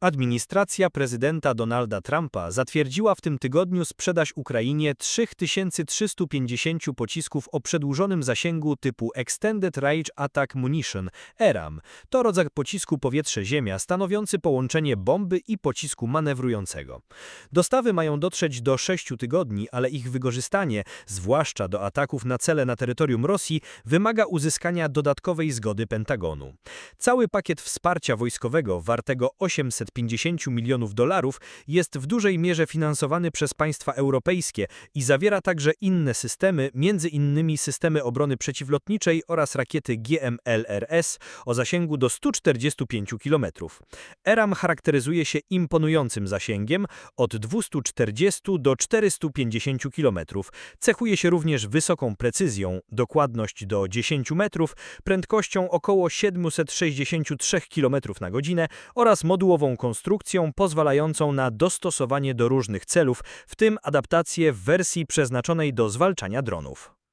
Administracja prezydenta Donalda Trumpa zatwierdziła w tym tygodniu sprzedaż Ukrainie 3350 pocisków o przedłużonym zasięgu typu Extended Range Attack Munition ERAM. To rodzaj pocisku powietrze-ziemia stanowiący połączenie bomby i pocisku manewrującego. Dostawy mają dotrzeć do 6 tygodni, ale ich wykorzystanie, zwłaszcza do ataków na cele na terytorium Rosji, wymaga uzyskania dodatkowej zgody Pentagonu. Cały pakiet wsparcia wojskowego wartego 850 milionów dolarów jest w dużej mierze finansowany przez państwa europejskie i zawiera także inne systemy, innymi systemy obrony przeciwlotniczej oraz rakiety GMLRS o zasięgu do 145 km. ERAM charakteryzuje się imponującym zasięgiem od 240 do 450 km. Cechuje się również wysoką precyzją, dokładność do 10 metrów, prędkością około 763 km na godzinę oraz modułową konstrukcją pozwalającą na dostosowanie do różnych celów, w tym adaptację w wersji przeznaczonej do zwalczania dronów.